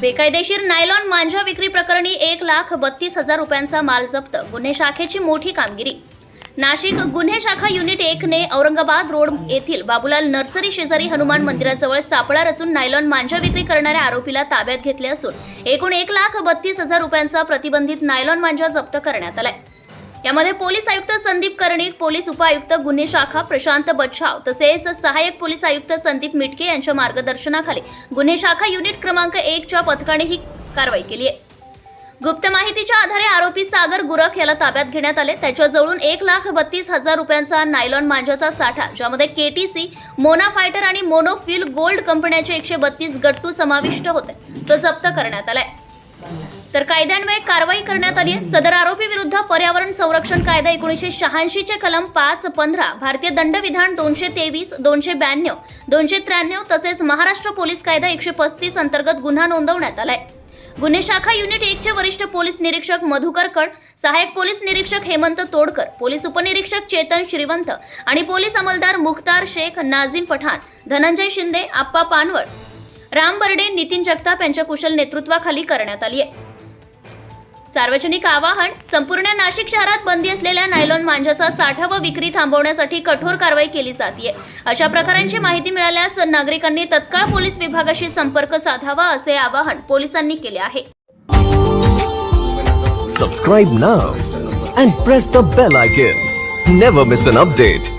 बेकायदेशीर नायलॉन मांजा विक्री प्रकरणी एक लाख बत्तीस हजार रुपयांचा माल जप्त. गुन्हे शाखेची मोठी कामगिरी. नाशिक गुन्हे शाखा युनिट एक ने औरंगाबाद रोड येथील बाबुलाल नर्सरी शेजारी हनुमान मंदिराजवळ सापळा रचून नायलॉन मांजा विक्री करणाऱ्या आरोपीला ताब्यात घेतले असून एकूण एक लाख बत्तीस हजार रुपयांचा प्रतिबंधित नायलॉन मांजा जप्त करण्यात आलाय. यामध्ये पोलीस आयुक्त संदीप कर्णिक पोलीस उपायुक्त गुन्हे शाखा प्रशांत बच्छाव तसेच सहाय्यक पोलीस आयुक्त संदीप मिटके यांच्या मार्गदर्शनाखाली गुन्हे शाखा युनिट क्रमांक एकच्या पथकाने ही कारवाई केली आहे. गुप्त माहितीच्या आधारे आरोपी सागर गुरख याला ताब्यात घेण्यात आले. त्याच्याजवळून एक लाख बत्तीस हजार रुपयांचा नायलॉन मांजाचा साठा ज्यामध्ये केटीसी मोना फायटर आणि मोनोफिल गोल्ड कंपन्याचे एकशे बत्तीस गट्टू समाविष्ट होते. तो जप्त करण्यात आलाय. तर कायद्यान्वये कारवाई करण्यात आली आहे. सदर आरोपी विरुद्ध पर्यावरण संरक्षण कायदा एकोणीसशे शहाऐंशीचे कलम पाच पंधरा भारतीय दंडविधान दोनशे तेवीस दोनशे ब्याण्णव दोनशे त्र्याण्णव तसेच महाराष्ट्र पोलीस कायदा एकशे पस्तीस अंतर्गत गुन्हा नोंदवण्यात आलाय. गुन्हे शाखा युनिट एकचे वरिष्ठ पोलीस निरीक्षक मधुकर कड सहाय्यक पोलीस निरीक्षक हेमंत तोडकर पोलीस उपनिरीक्षक चेतन श्रीवंत आणि पोलीस अंमलदार मुख्तार शेख नाझीम पठाण धनंजय शिंदे आप्पा पानवळ राम बर्डे नितीन जगताप यांच्या कुशल नेतृत्वाखाली करण्यात आली आहे. सार्वजनिक आवाहन संपूर्ण नाशिक शहरात बंदी असलेल्या नायलॉन मांजाचा साठा व विक्री थांबवण्यासाठी कठोर कारवाई केली जाते अशा प्रकारांची माहिती मिळाल्यास नागरिकांनी तत्काळ पोलीस विभागाशी संपर्क साधावा असे आवाहन पोलिसांनी केले आहे. Subscribe now and press the bell icon never miss an update